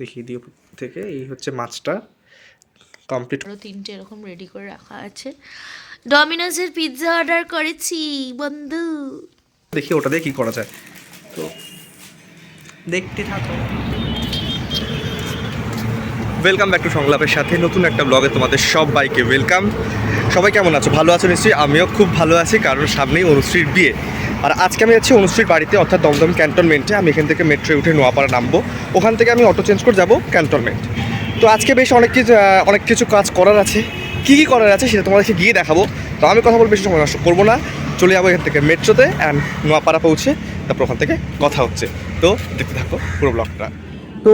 দেখিয়ে দিও থেকে এই হচ্ছে মাছটা। কমপ্লিট তিনটে এরকম রেডি করে রাখা আছে। ডমিনোজের পিৎজা অর্ডার করেছি বন্ধু। দেখি ওটা দিয়ে কী করা যায়। তো দেখতে থাকো। ওয়েলকাম ব্যাক টু সংলাপের সাথে নতুন একটা ব্লগে তোমাদের সবাইকে ওয়েলকাম সবাই কেমন আছো? ভালো আছো নিশ্চয়ই? আমিও খুব ভালো আছি, কারণ সামনেই অনুশ্রীর বিয়ে। আর আজকে আমি যাচ্ছি অনুশ্রীর বাড়িতে, অর্থাৎ দমদম ক্যান্টনমেন্টে আমি এখান থেকে মেট্রোয় উঠে নোয়াপাড়া নামবো। ওখান থেকে আমি অটো চেঞ্জ করে যাব ক্যান্টনমেন্ট তো আজকে বেশ অনেক কিছু অনেক কিছু কাজ করার আছে। কী কী করার আছে সেটা তোমাদেরকে গিয়ে দেখাবো। তো আমি কথা বলব, বেশি সময় নষ্ট করব না। চলে যাব এখান থেকে মেট্রোতে অ্যান্ড নোয়াপাড়া পৌঁছে, তারপর ওখান থেকে কথা হচ্ছে। তো দেখতে থাকো পুরো ব্লগটা তো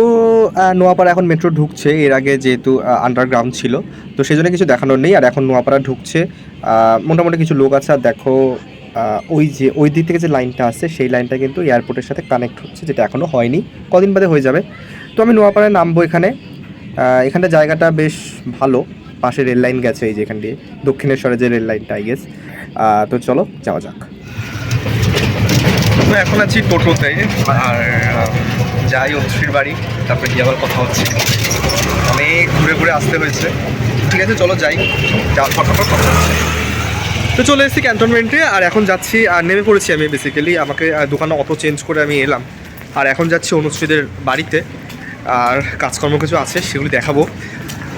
নোয়াপাড়া এখন মেট্রো ঢুকছে। এর আগে যেহেতু আন্ডারগ্রাউন্ড ছিল, তো সেই জন্য কিছু দেখানোর নেই। আর এখন নোয়াপাড়া ঢুকছে। মোটামুটি কিছু লোক আছে। আর দেখো ওই যে, ওই দিক থেকে যে লাইনটা আছে, সেই লাইনটা কিন্তু এয়ারপোর্টের সাথে কানেক্ট হচ্ছে, যেটা এখনও হয়নি। কদিন বাদে হয়ে যাবে। তো আমি নোয়াপাড়ায় নামবো এখানে। এখানটা জায়গাটা বেশ ভালো। পাশে রেল লাইন গেছে এই যে এখান দিয়ে। দক্ষিণেশ্বরে যে রেল লাইনটা আই গেস তো চলো, যাওয়া যাক। তো এখন আছি টোটোতে আর যাই অনুশ্রীর বাড়ি, তারপরে গিয়ে আবার কথা হচ্ছে। অনেক ঘুরে ঘুরে আসতে হয়েছে। ঠিক আছে, চলো যাই। যাওয়ার ফটাফট কথা হচ্ছে। তো চলে এসেছি ক্যান্টনমেন্টে আর এখন যাচ্ছি, আর নেমে পড়েছি আমি বেসিক্যালি আমাকে দোকানে অটো চেঞ্জ করে আমি এলাম। আর এখন যাচ্ছি অনুশ্রীদের বাড়িতে। আর কাজকর্ম কিছু আছে, সেগুলি দেখাবো।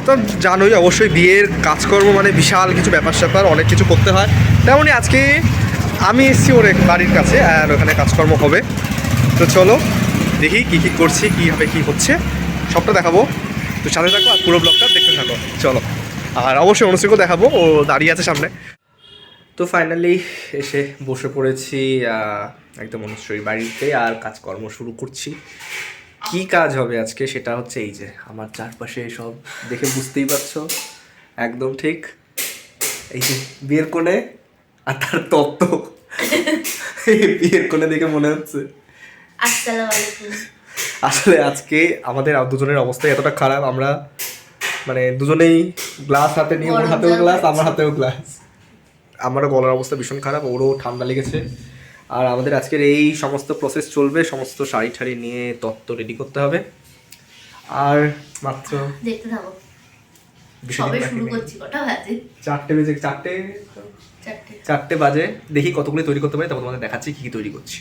তো জানোই, অবশ্যই বিয়ের কাজকর্ম মানে বিশাল কিছু ব্যাপার স্যাপার অনেক কিছু করতে হয়। তেমনই আজকে আমি এসেছি ওর বাড়ির কাছে, আর ওখানে কাজকর্ম হবে। তো চলো, দেখি কী কী করছি কীভাবে কী হচ্ছে। সবটা দেখাবো। তো সাথে থাকো আর পুরো ব্লগটা দেখতে থাকো। চলো। আর অবশ্যই অনুষ্ঠিকেও দেখাবো, ও দাঁড়িয়ে আছে সামনে। তো ফাইনালি এসে বসে পড়েছি একদম অনুশ্রীর বাড়িতে, আর কাজকর্ম শুরু করছি। কি কাজ হবে আজকে সেটা হচ্ছে এই যে, আমার চারপাশে সব দেখে বুঝতেই পারছ। একদম ঠিক। এই যে বিয়ের কোণে আর তার তত্ত্ব। বিয়ের কোণে দেখে মনে হচ্ছে। আসলে আজকে আমাদের দুজনের অবস্থা এতটা খারাপ আমরা মানে দুজনেই গ্লাস হাতে নিয়ে ওর হাতেও গ্লাস আমার হাতেও গ্লাস আমারও গলার অবস্থা ভীষণ খারাপ ওরও ঠান্ডা লেগেছে। আর আমাদের আজকের এই সমস্ত প্রসেস চলবে সমস্ত শাড়ি ঠাড়ি নিয়ে তত্ত্ব রেডি করতে হবে। আর মাত্র দেখতে থাকো। চারটে বেজে চারটে। চারটে বাজে। দেখি কতগুলি তৈরি করতে পারি তারপর তোমাদের দেখাচ্ছি কি কি তৈরি করছি।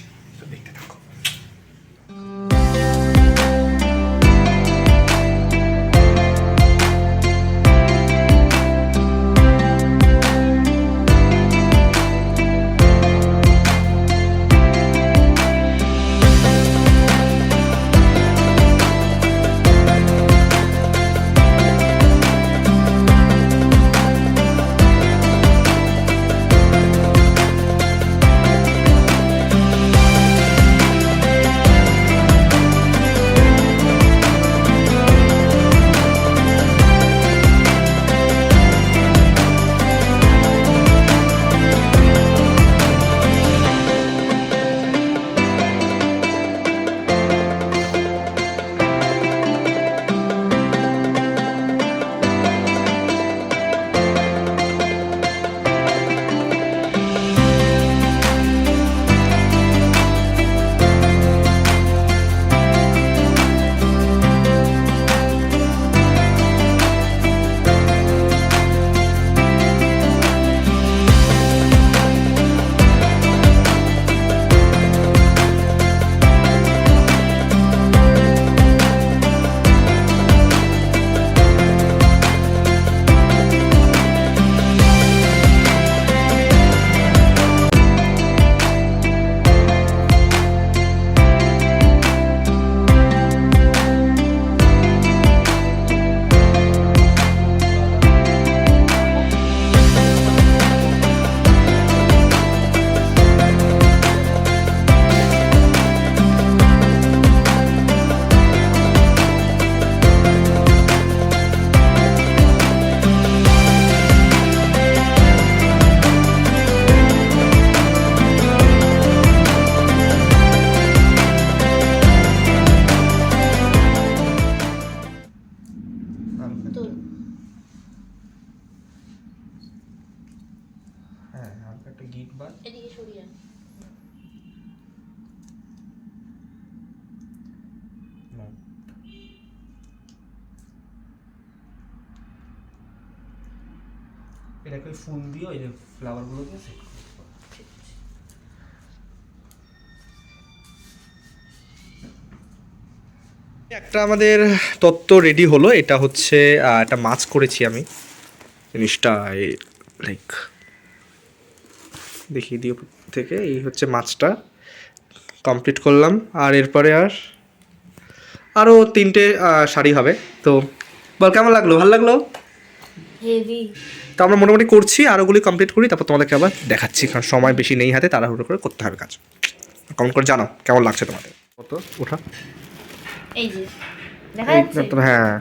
একটা গিট বার এদিকে সরিয়ে এটাকে ফুল দিয়ে ওই যে ফ্লাওয়ারগুলোকে সেট একটা আমাদের তত্ত্ব রেডি হলো এটা হচ্ছে একটা মাছ করেছি আমি। জিনিসটা লাইক দেখিয়ে দিও থেকে এই হচ্ছে মাছটা। কমপ্লিট করলাম আর এরপরে আর আরও তিনটে শাড়ি হবে। তো বল কেমন লাগল? ভালো লাগল? তো আমরা মোটামুটি করছি আর ওগুলি কমপ্লিট করি তারপর তোমাদেরকে আবার দেখাচ্ছি কারণ সময় বেশি নেই হাতে তাড়াহুড়ো করে করতে হবে কাজ। কমেন্ট করে জানাও কেমন লাগছে তোমাদের? কত? ওঠা। এই যে দেখা যাচ্ছে? তত্ত্ব হ্যাঁ।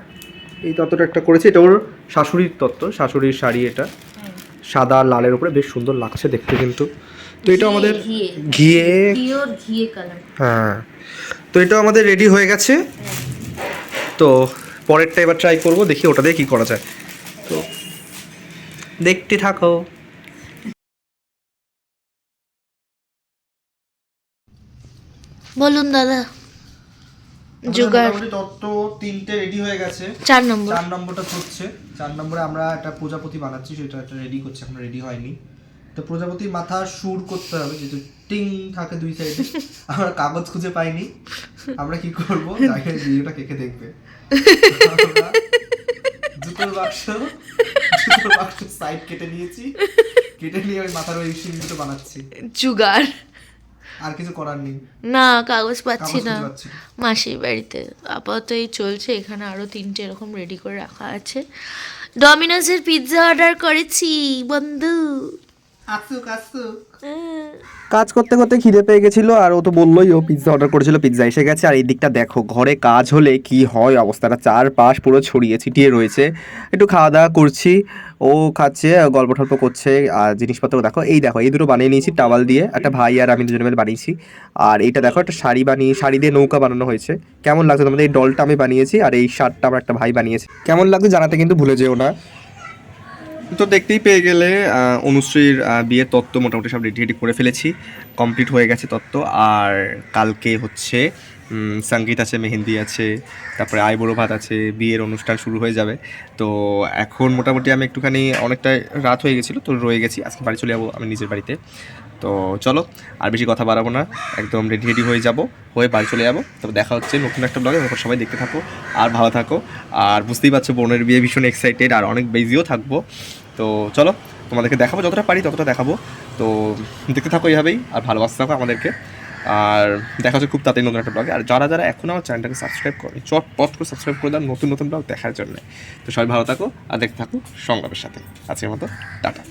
এই তত্ত্বটা একটা করেছি এটা ওর শাশুড়ির তত্ত্ব শাশুড়ির শাড়ি এটা। সাদা লালের উপরে বেশ সুন্দর লাগছে দেখতে কিন্তু। তো এটা আমাদের ঘিয়ে ঘিয়ে পিওর ঘিয়ে কালার হ্যাঁ। তো এটা আমাদের রেডি হয়ে গেছে। তো পরেরটা এবার ট্রাই করব দেখি ওটা দিয়ে কী করা যায়। তো দেখতে থাকো। বলুন দাদা। জোগাড় তত্ত্ব তিনটে রেডি হয়ে গেছে। চার নম্বর। চার নম্বরটা হচ্ছে চার নম্বরে আমরা একটা প্রজাপতি বানাচ্ছি সেটা একটা রেডি করছি এখন রেডি হয়নি। তো প্রজাপতির মাথা সুর করতে হবে যেহেতু টিং থাকে দুই সাইডে আমরা কাগজ খুঁজে পাইনি। আমরা কি করব? যাকে ভিডিওটা কেকে দেখবে? জুতোর বাক্স জুতোর বাক্স সাইড কেটে নিয়েছি। কেটে নিয়ে ওই মাথার ওই সিংহটা বানাচ্ছি। জুগার আর কিছু করার নেই না কাগজ পাচ্ছি না। মাসির বাড়িতে আপাতত এই চলছে এখানে আরও তিনটে এরকম রেডি করে রাখা আছে ডমিনোসের পিৎজা অর্ডার করেছি বন্ধু। কাজ করতে করতে খিদে পেয়ে গেছিল আর ও তো বললোই ও পিৎজা অর্ডার করেছিল পিৎজা এসে গেছে। আর এই দিকটা দেখো, ঘরে কাজ হলে কি হয় অবস্থাটা। চারপাশ পুরো ছড়িয়ে ছিটিয়ে রয়েছে। একটু খাওয়া দাওয়া করছি। ও খাচ্ছে, গল্প টল্প করছে, আর জিনিসপত্র দেখো, এই দেখো, এই দুটো বানিয়ে নিয়েছি, টাওয়াল দিয়ে। একটা ভাই আর আমি দুজনে মিলে বানিয়েছি। আর এইটা দেখো, একটা শাড়ি বানিয়ে, শাড়ি দিয়ে নৌকা বানানো হয়েছে। কেমন লাগছে তোমাদের? এই ডলটা আমি বানিয়েছি, আর এই শার্টটা আমার একটা ভাই বানিয়েছে। কেমন লাগছে জানাতে কিন্তু ভুলে যেও না। তো দেখতেই পেয়ে গেলে অনুশ্রীর বিয়ের তত্ত্ব মোটামুটি সব রেডি রেডি করে ফেলেছি। কমপ্লিট হয়ে গেছে তত্ত্ব। আর কালকে হচ্ছে সংগীত আছে, মেহেন্দি আছে, তারপরে আইবুড়ো ভাত আছে, বিয়ের অনুষ্ঠান শুরু হয়ে যাবে। তো এখন মোটামুটি আমি একটুখানি অনেকটা রাত হয়ে গেছিল, তো রয়ে গেছি। আজকে বাড়ি চলে যাব আমি নিজের বাড়িতে। তো চলো, আর বেশি কথা বাড়াবো না। একদম রেডি রেডি হয়ে যাব, হয়ে বাড়ি চলে যাব। তবে দেখা হচ্ছে নতুন একটা ব্লগে তখন সবাই দেখতে থাকো, আর ভালো থাকো। আর বুঝতেই পারছ, বোনের বিয়ে ভীষণ এক্সাইটেড আর অনেক বেজিও থাকব। তো চলো, তোমাদেরকে দেখাবো, যতটা পারি ততটা দেখাবো। তো দেখতে থাকো এইভাবেই, আর ভালোবাসতে থাকো আমাদেরকে। আর দেখা হচ্ছে খুব তাড়াতাড়ি নতুন একটা ব্লগে আর যারা যারা এখন আমার চ্যানেলটাকে সাবস্ক্রাইব করে চট পট করে সাবস্ক্রাইব করে দাও, নতুন নতুন ব্লগ দেখার জন্য। তো সবাই ভালো থাকো, আর দেখতে থাকো সংলাপের সাথে। আজকের মতো, টাটা।